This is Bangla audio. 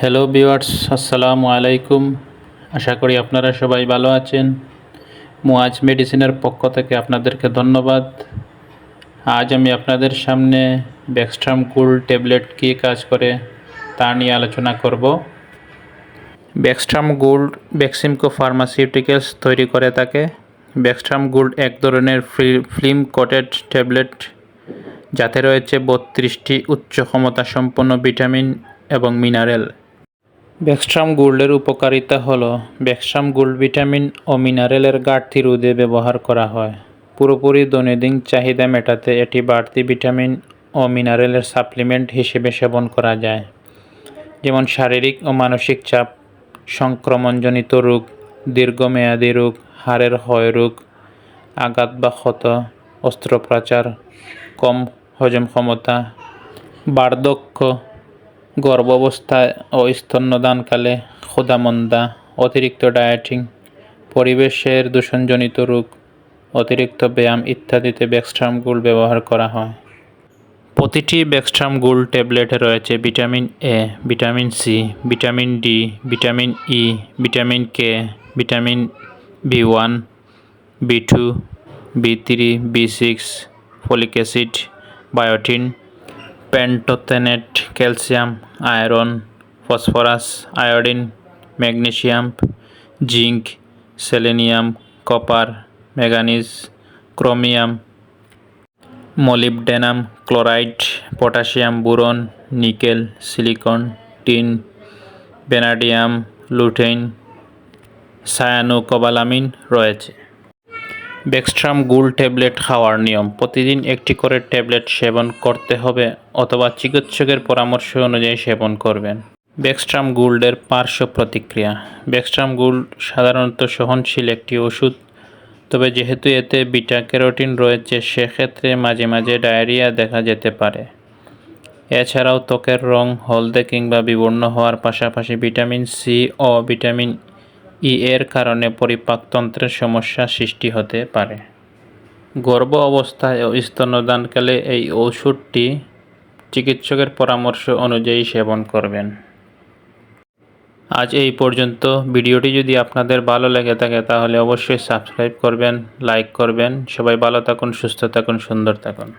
হ্যালো ভিউয়ার্স আসসালামু আলাইকুম আশা করি আপনারা সবাই ভালো আছেন। মুয়াজ মেডিসিনের পক্ষ থেকে আপনাদেরকে ধন্যবাদ। আজ আমি আপনাদের সামনে ব্যাকস্ট্রাম কুল ট্যাবলেট কী কাজ করে তা নিয়ে আলোচনা করব। ব্যাকস্ট্রাম গোল্ড ব্যাক্সিমকো ফার্মাসিউটিক্যালস তৈরি করে থাকে। ব্যাকস্ট্রাম গোল্ড এক ধরনের ফিল্ম কোটেড ট্যাবলেট, যাতে রয়েছে বত্রিশটি উচ্চ ক্ষমতা সম্পন্ন ভিটামিন এবং মিনারেল। ব্যাকস্ট্রাম গোল্ডের উপকারিতা হল ব্যাকস্ট্রাম গোল্ড ভিটামিন ও মিনারেলের ঘাটতি রোধে ব্যবহার করা হয়। পুরোপুরি দৈনন্দিন চাহিদা মেটাতে এটি বাড়তি ভিটামিন ও মিনারেলের সাপ্লিমেন্ট হিসেবে সেবন করা যায়। যেমন শারীরিক ও মানসিক চাপ, সংক্রমণজনিত রোগ, দীর্ঘমেয়াদী রোগ, হাড়ের ক্ষয় রোগ, আঘাত বা ক্ষত, অস্ত্রোপচার, কম হজম ক্ষমতা, বার্ধক্য গর্ভাবস্থায় ও স্তন্যদানকালে ক্ষুধামন্দা, অতিরিক্ত ডায়েটিং পরিবেশের দূষণজনিত রোগ, অতিরিক্ত ব্যায়াম ইত্যাদিতে ব্যাকস্ট্রাম গুল ব্যবহার করা হয়। প্রতিটি ব্যাকস্ট্রাম গুল ট্যাবলেটে রয়েছে vitamin A vitamin C vitamin D vitamin E vitamin K vitamin B one B two B three B six folic acid biotin pantothenate calcium, iron, phosphorus, iodine, magnesium, zinc, selenium, copper manganese chromium, molybdenum, chloride, potassium, boron, nickel, silicon, tin, vanadium, lutein, cyanocobalamin রয়েছে। ব্যাকস্ট্রাম গুল ট্যাবলেট খাওয়ার নিয়ম। প্রতিদিন একটি করে ট্যাবলেট সেবন করতে হবে অথবা চিকিৎসকের পরামর্শ অনুযায়ী সেবন করবেন। ব্যাকস্ট্রাম গুল্ডের পার্শ্ব প্রতিক্রিয়া। ব্যাকস্ট্রাম গুল্ড সাধারণত সহনশীল একটি ওষুধ। তবে যেহেতু এতে বিটা ক্যারোটিন রয়েছে, সেক্ষেত্রে মাঝে মাঝে ডায়রিয়া দেখা যেতে পারে। এছাড়াও ত্বকের রং, হলদে কিংবা বিবর্ণ হওয়ার পাশাপাশি ভিটামিন সি ও ভিটামিন ই এর কারণে পরিপাকতন্ত্রের সমস্যা সৃষ্টি হতে পারে। গর্ভ অবস্থায় ও স্তন্যদানকালে এই ওষুধটি চিকিৎসকের পরামর্শ অনুযায়ী সেবন করবেন। আজ এই পর্যন্ত। ভিডিওটি যদি আপনাদের ভালো লেগে থাকে তাহলে অবশ্যই সাবস্ক্রাইব করবেন, লাইক করবেন। সবাই ভালো থাকুন, সুস্থ থাকুন, সুন্দর থাকুন।